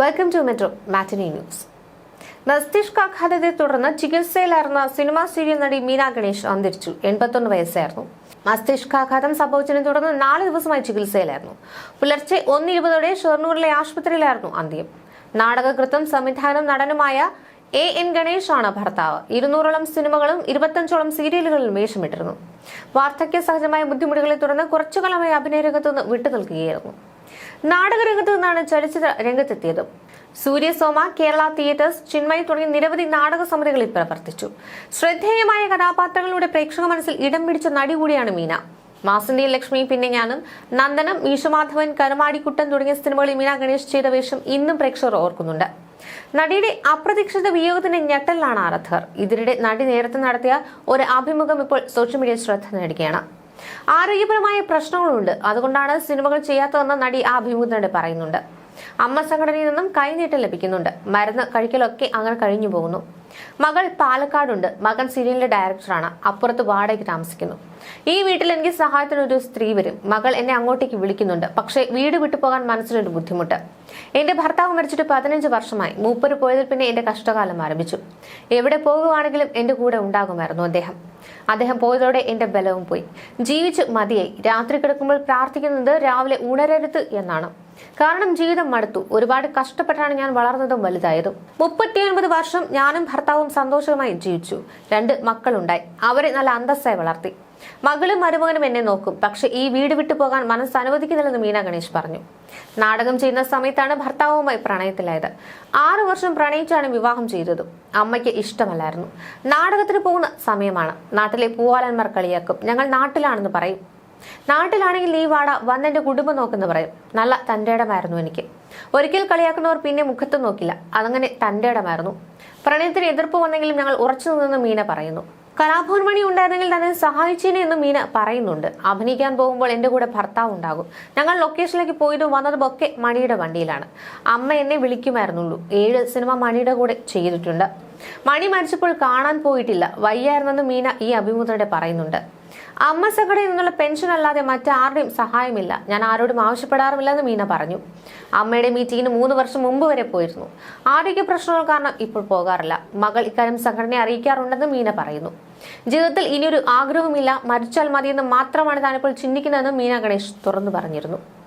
Welcome to metro matinee news മസ്തിഷ്കാഘാതത്തെ തുടർന്ന് ചികിത്സയിലായിരുന്ന cinema serial നടി മീന ഗണേഷ് അന്തരിച്ചു. എൺപത്തൊന്ന് വയസ്സായിരുന്നു. മസ്തിഷ്കാഘാതം സംഭവിച്ചതിനെ തുടർന്ന് നാല് ദിവസമായി ചികിത്സയിലായിരുന്നു. പുലർച്ചെ ഒന്നിരുപതോടെ ഷൊർണൂരിലെ ആശുപത്രിയിലായിരുന്നു അന്ത്യം. നാടകകൃത്തും സംവിധാനം നടനുമായ എ എൻ ഗണേഷ് ആണ് ഭർത്താവ്. ഇരുന്നൂറോളം സിനിമകളും ഇരുപത്തഞ്ചോളം സീരിയലുകളിലും വേഷമിട്ടിരുന്നു. വാർദ്ധക്യ സഹജമായ ബുദ്ധിമുട്ടുകളെ തുടർന്ന് കുറച്ചുകാലമായി അഭിനയ രംഗത്തുനിന്ന് വിട്ടുനിൽക്കുകയായിരുന്നു നാടകരംഗത്ത് നിന്നാണ് ചലച്ചിത്ര രംഗത്തെത്തിയത്. സൂര്യസോമ കേരള തിയേറ്റേഴ്സ് ചിന്മയി തുടങ്ങിയ നിരവധി നാടക സമിതികളിൽ പ്രവർത്തിച്ചു. ശ്രദ്ധേയമായ കഥാപാത്രങ്ങളുടെ പ്രേക്ഷക മനസ്സിൽ ഇടം പിടിച്ച നടി കൂടിയാണ് മീന. മാസന്റെ ലക്ഷ്മി പിന്നെ ഞാനും നന്ദനം മീശുമാധവൻ കരുമാടിക്കുട്ടൻ തുടങ്ങിയ സിനിമകളിൽ മീന ഗണേഷ് ചെയ്ത വേഷം ഇന്നും പ്രേക്ഷകർ ഓർക്കുന്നുണ്ട്. നടിയുടെ അപ്രതീക്ഷിത വിയോഗത്തിന്റെ ഞെട്ടലിലാണ് ആരാധകർ. ഇതിനിടെ നടി നേരത്തെ നടത്തിയ ഒരു അഭിമുഖം ഇപ്പോൾ സോഷ്യൽ മീഡിയ ശ്രദ്ധ നേടുകയാണ്. ആരോഗ്യപരമായ പ്രശ്നങ്ങളുണ്ട്. അതുകൊണ്ടാണ് സിനിമകൾ ചെയ്യാത്തതെന്ന് നടി ആ അഭിമുഖത്തിനിടെ പറയുന്നുണ്ട്. അമ്മ സംഘടനയിൽ നിന്നും കൈനീട്ടം ലഭിക്കുന്നുണ്ട്. മരുന്ന് കഴിക്കലൊക്കെ അങ്ങനെ കഴിഞ്ഞു പോകുന്നു. മകൾ പാലക്കാടുണ്ട്. മകൻ സീരിയലിന്റെ ഡയറക്ടറാണ്. അപ്പുറത്ത് വാടകയ്ക്ക് താമസിക്കുന്നു. ഈ വീട്ടിൽ എനിക്ക് സഹായത്തിന് ഒരു സ്ത്രീ വരും. മകൾ എന്നെ അങ്ങോട്ടേക്ക് വിളിക്കുന്നുണ്ട്. പക്ഷേ വീട് വിട്ടു പോകാൻ മനസ്സിലൊരു ബുദ്ധിമുട്ട്. എന്റെ ഭർത്താവ് മരിച്ചിട്ട് പതിനഞ്ച് വർഷമായി. മൂപ്പര് പോയതിൽ പിന്നെ എന്റെ കഷ്ടകാലം ആരംഭിച്ചു. എവിടെ പോകുവാണെങ്കിലും എന്റെ കൂടെ ഉണ്ടാകുമായിരുന്നു അദ്ദേഹം. അദ്ദേഹം പോയതോടെ എന്റെ ബലവും പോയി. ജീവിച്ച് മതിയായി. രാത്രി കിടക്കുമ്പോൾ പ്രാർത്ഥിക്കുന്നത് രാവിലെ ഉണരരുത് എന്നാണ്. കാരണം ജീവിതം മടുത്തു. ഒരുപാട് കഷ്ടപ്പെട്ടാണ് ഞാൻ വളർന്നതും വലുതായതും. മുപ്പത്തിയൊൻപത് വർഷം ഞാനും ഭർത്താവും സന്തോഷമായി ജീവിച്ചു. രണ്ട് മക്കളുണ്ടായി. അവരെ നല്ല അന്തസ്സായി വളർത്തി. മകളും മരുമകനും എന്നെ നോക്കും. പക്ഷെ ഈ വീട് വിട്ടു പോകാൻ മനസ്സ് അനുവദിക്കുന്നില്ലെന്ന് മീന ഗണേഷ് പറഞ്ഞു. നാടകം ചെയ്യുന്ന സമയത്താണ് ഭർത്താവുമായി പ്രണയത്തിലായത്. ആറു വർഷം പ്രണയിച്ചാണ് വിവാഹം ചെയ്തതും. അമ്മയ്ക്ക് ഇഷ്ടമല്ലായിരുന്നു. നാടകത്തിന് പോകുന്ന സമയമാണ്. നാട്ടിലെ പൂവാലന്മാർ കളിയാക്കും. ഞങ്ങൾ നാട്ടിലാണെന്ന് പറയും. നാട്ടിലാണെങ്കിൽ നീ വാട വന്നെന്റെ കുടുംബം നോക്കുന്ന പറയും. നല്ല തന്റെ ഇടമായിരുന്നു എനിക്ക്. ഒരിക്കൽ കളിയാക്കുന്നവർ പിന്നെ മുഖത്ത് നോക്കില്ല. അതങ്ങനെ തന്റെ ഇടമായിരുന്നു. പ്രണയത്തിന് എതിർപ്പ് വന്നെങ്കിലും ഞങ്ങൾ ഉറച്ചു നിന്നെന്ന് മീന പറയുന്നു. കലാഭവൻ മണി ഉണ്ടായിരുന്നെങ്കിൽ തന്നെ സഹായിച്ചേനെ എന്ന് മീന പറയുന്നുണ്ട്. അഭിനയിക്കാൻ പോകുമ്പോൾ എന്റെ കൂടെ ഭർത്താവ് ഉണ്ടാകും. ഞങ്ങൾ ലൊക്കേഷനിലേക്ക് പോയതും വന്നതും ഒക്കെ മണിയുടെ വണ്ടിയിലാണ്. അമ്മ എന്നെ വിളിക്കുമായിരുന്നുള്ളൂ. ഏഴ് സിനിമ മണിയുടെ കൂടെ ചെയ്തിട്ടുണ്ട്. മണി മരിച്ചപ്പോൾ കാണാൻ പോയിട്ടില്ല. വയ്യായിരുന്നെന്ന് മീന ഈ അഭിമുഖത്തിനിടെ പറയുന്നുണ്ട്. അമ്മ സംഘടനയിൽ നിന്നുള്ള പെൻഷൻ അല്ലാതെ മറ്റാരുടെയും സഹായമില്ല. ഞാൻ ആരോടും ആവശ്യപ്പെടാറുമില്ലെന്ന് മീന പറഞ്ഞു. അമ്മയുടെ മീറ്റിംഗിന് മൂന്ന് വർഷം മുമ്പ് വരെ പോയിരുന്നു. ആരോഗ്യ പ്രശ്നങ്ങൾ കാരണം ഇപ്പോൾ പോകാറില്ല. മകൾ ഇക്കാര്യം സംഘടനയെ അറിയിക്കാറുണ്ടെന്ന് മീന പറയുന്നു. ജീവിതത്തിൽ ഇനിയൊരു ആഗ്രഹവുമില്ല. മരിച്ചാൽ മതിയെന്ന് മാത്രമാണ് താനിപ്പോൾ ചിന്തിക്കുന്നതെന്ന് മീന ഗണേഷ് തുറന്നു പറഞ്ഞിരുന്നു.